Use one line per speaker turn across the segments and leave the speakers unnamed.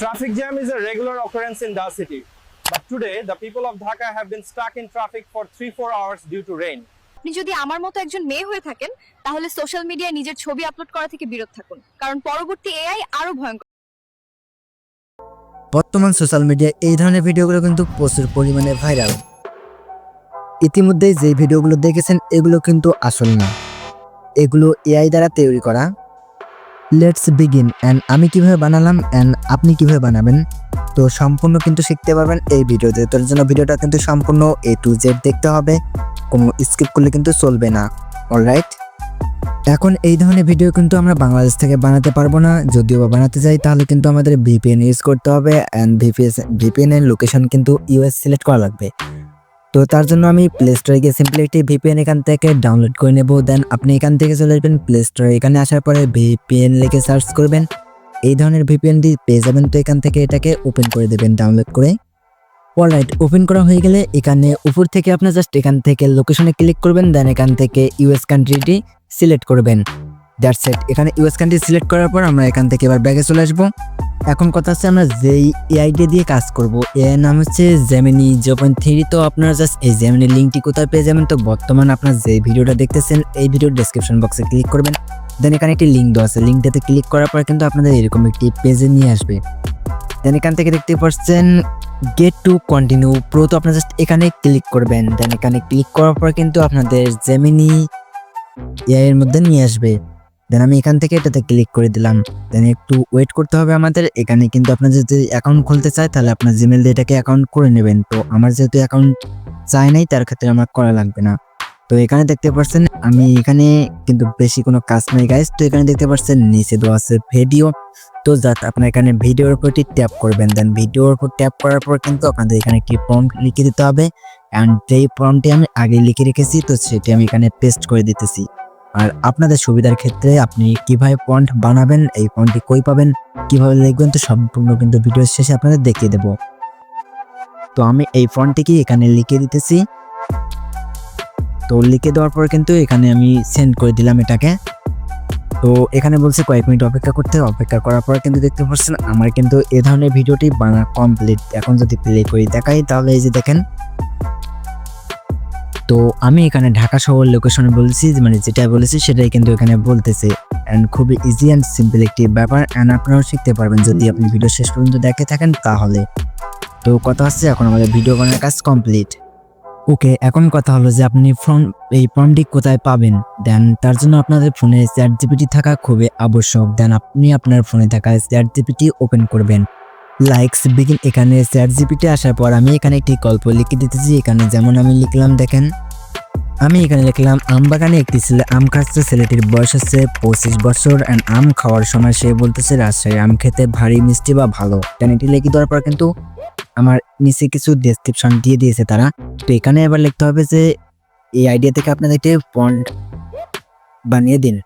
Traffic jam is a regular occurrence in the city. But today, the people of Dhaka have been stuck in traffic for 3-4 hours due to rain.
আপনি যদি আমার মতো একজন মেয়ে হয়ে থাকেন তাহলে সোশ্যাল মিডিয়ায় নিজের ছবি আপলোড করা থেকে বিরত থাকুন। কারণ পরবর্তী এআই আরও ভয়ঙ্কর।
বর্তমান সোশ্যাল মিডিয়ায় এই ধরনের ভিডিওগুলো কিন্তু প্রচুর পরিমাণে ভাইরাল ইতিমধ্যেই যে ভিডিওগুলো দেখেছেন এগুলো কিন্তু আসল না। এগুলো এআই দ্বারা তৈরি করা। লেটস বিগিন অ্যান্ড আমি কীভাবে বানালাম? অ্যান্ড আপনি কীভাবে বানাবেন? তো সম্পূর্ণ কিন্তু শিখতে পারবেন এই ভিডিওতে। তোর জন্য ভিডিওটা কিন্তু সম্পূর্ণ এ টু জেড দেখতে হবে। কোনো স্কিপ করলে কিন্তু চলবে না। অলরাইট এখন এই ধরনের ভিডিও কিন্তু আমরা বাংলাদেশ থেকে বানাতে পারব না। যদিও বা বানাতে যাই তাহলে কিন্তু আমাদের ভিপিএন ইউজ করতে হবে। অ্যান্ড ভিপিএস ভিপিএন এর লোকেশন কিন্তু ইউএস সিলেক্ট করা লাগবে। তো তার জন্য আমি প্লে স্টোরে গিয়ে সিম্পলি একটি ভিপিএন এখান থেকে ডাউনলোড করে নেব। দেন আপনি এখান থেকে চলে আসবেন প্লে স্টোরে এখানে আসার পরে ভিপিএন লিখে সার্চ করবেন। এই ধরনের ভিপিএনটি পেয়ে যাবেন। তো এখান থেকে এটাকে ওপেন করে দেবেন ডাউনলোড করে। অলরাইট ওপেন করা হয়ে গেলে এখানে উপর থেকে আপনার জাস্ট এখান থেকে লোকেশনে ক্লিক করবেন। দেন এখান থেকে ইউএস কান্ট্রিটি সিলেক্ট করবেন। দ্যাটস সেট এখানে ইউএস কান্ট্রি সিলেক্ট করার পর আমরা এখান থেকে এবার ব্যাগে চলে আসব। এখন কথা হচ্ছে আমরা যেই এআইডি দিয়ে কাজ করব। এর নাম হচ্ছে জেমিনি জিরো পয়েন্ট থ্রি তো আপনারা জাস্ট এই জেমিনি লিঙ্কটি কোথায় পেয়ে যাবেন? তো বর্তমান আপনার যে ভিডিওটা দেখতেছেন, এই ভিডিওর ডেসক্রিপশন বক্সে ক্লিক করবেন। দেন এখানে একটি লিঙ্ক দেওয়া আছে। লিঙ্কটাতে ক্লিক করার পর কিন্তু আপনাদের এরকম একটি পেজে নিয়ে আসবে। দেন এখান থেকে দেখতে পাচ্ছেন গেট টু কন্টিনিউ প্রো তো আপনার জাস্ট এখানে ক্লিক করবেন। দেন এখানে ক্লিক করার পর কিন্তু আপনাদের জেমিনি এআই এর মধ্যে নিয়ে আসবে। দেন আমি এখান থেকে এটাতে ক্লিক করে দিলাম। দেন একটু ওয়েট করতে হবে আমাদের। এখানে কিন্তু আপনার যদি অ্যাকাউন্ট খুলতে চায়, তাহলে আপনার জিমেল দিয়ে এটাকে অ্যাকাউন্ট করে নেবেন। তো আমার যেহেতু অ্যাকাউন্ট চাই নাই, তার ক্ষেত্রে আমার করা লাগবে না। তো এখানে দেখতে পাচ্ছেন, আমি এখানে কিন্তু বেশি কোনো কাজ নেই গাইস তো এখানে দেখতে পাচ্ছেন, নিচে দেওয়া আছে ভিডিও তো যাতে আপনার এখানে ভিডিওর উপর ট্যাপ করবেন। দেন ভিডিওর উপর ট্যাপ করার পর কিন্তু আপনাদের এখানে একটি প্রম্পট লিখে দিতে হবে। অ্যান্ড যেই প্রম্পটটি আমি আগে লিখে রেখেছি, তো সেটি আমি এখানে পেস্ট করে দিতেছি। আর আপনাদের সুবিধার ক্ষেত্রে আপনি কীভাবে পয়েন্ট বানাবেন, এই পয়েন্টটি কই পাবেন, কীভাবে লিখবেন তো সম্পূর্ণ কিন্তু ভিডিও শেষে আপনাদের দেখিয়ে দেব। তো আমি এই ফন্টটিকে এখানে লিখে দিতেছি। তো লিখে দেওয়ার পর কিন্তু এখানে আমি সেন্ড করে দিলাম এটাকে। তো এখানে বলছে কয়েক মিনিট অপেক্ষা করতে অপেক্ষা করার পর কিন্তু দেখতে পাচ্ছেন, আমার কিন্তু এ ধরনের ভিডিওটি বানা কমপ্লিট এখন যদি প্লে করি দেখাই, তাহলে এই যে দেখেন তো আমি এখানে ঢাকা শহর লোকেশনে বলেছি মানে যেটা বলেছি সেটাই কিন্তু এখানে বলতেছে। অ্যান্ড খুবই ইজি অ্যান্ড সিম্পল একটি ব্যাপার। অ্যান্ড আপনারাও শিখতে পারবেন যদি আপনি ভিডিও শেষ পর্যন্ত দেখে থাকেন তাহলে। তো কথা হচ্ছে এখন আমাদের ভিডিও বানানোর কাজ কমপ্লিট ওকে এখন কথা হলো যে আপনি ফোন, এই ফর্মটি কোথায় পাবেন? দেন তার জন্য আপনাদের ফোনে চ্যাট জিপিটি থাকা খুবই আবশ্যক। দেন আপনি আপনার ফোনে থাকা চ্যাট জিপিটি ওপেন করবেন। লাইকস বিগিন এখানে চ্যাট জিপিটি আসার পর আমি এখানে একটি গল্প লিখে দিতেছি। এখানে যেমন আমি লিখলাম, দেখেন। আমি এখানে লিখলাম, আম বাগানে একটি ছেলে আম খাচ্ছে, ছেলেটির বয়স হচ্ছে পঁচিশ বছর অ্যান্ড আম খাওয়ার সময় সে বলতেছে, রাজশাহী আম খেতে ভারী, মিষ্টি বা ভালো। দেন এটি লিখে দেওয়ার পর কিন্তু আমার নিচে কিছু ডেসক্রিপশন দিয়ে দিয়েছে তারা। তো এখানে এবার লিখতে হবে যে, এই আইডিয়া থেকে আপনাদের একটি পন্ট বানিয়ে দিন।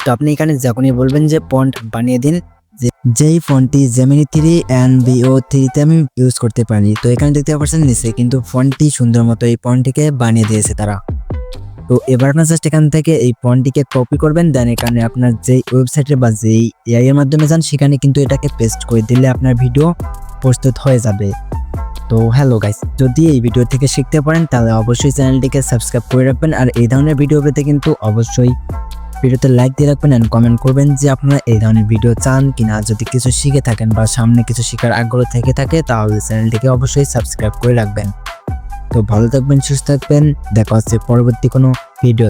তো আপনি এখানে যখনই বলবেন যে পন্ট বানিয়ে দিন যেই ফোনটি জেমিনি থ্রি অ্যান্ড ভিও থ্রিতে আমি ইউজ করতে পারি। তো এখানে দেখতে পাচ্ছেন নিচে কিন্তু ফোনটি সুন্দর মতো এই ফোনটিকে বানিয়ে দিয়েছে তারা। তো এবার আপনার জাস্ট এখান থেকে এই ফোনটিকে কপি করবেন দেন এখানে আপনার যেই ওয়েবসাইটে বা যেই এআই এর মাধ্যমে যান, সেখানে কিন্তু এটাকে পেস্ট করে দিলে আপনার ভিডিও প্রস্তুত হয়ে যাবে। তো হ্যালো গাইস যদি এই ভিডিও থেকে শিখতে পারেন, তাহলে অবশ্যই চ্যানেলটিকে সাবস্ক্রাইব করে রাখবেন। আর এই ধরনের ভিডিও পেতে কিন্তু অবশ্যই ভিডিওতে লাইক দিয়ে রাখবেন অ্যান্ড কমেন্ট করবেন যে আপনারা এই ধরনের ভিডিও চান কিনা। যদি কিছু শিখে থাকেন বা সামনে কিছু শেখার আগ্রহ থেকে থাকে, তাহলে চ্যানেলটিকে অবশ্যই সাবস্ক্রাইব করে রাখবেন। তো ভালো থাকবেন, সুস্থ থাকবেন। দেখা হচ্ছে পরবর্তী কোনো ভিডিও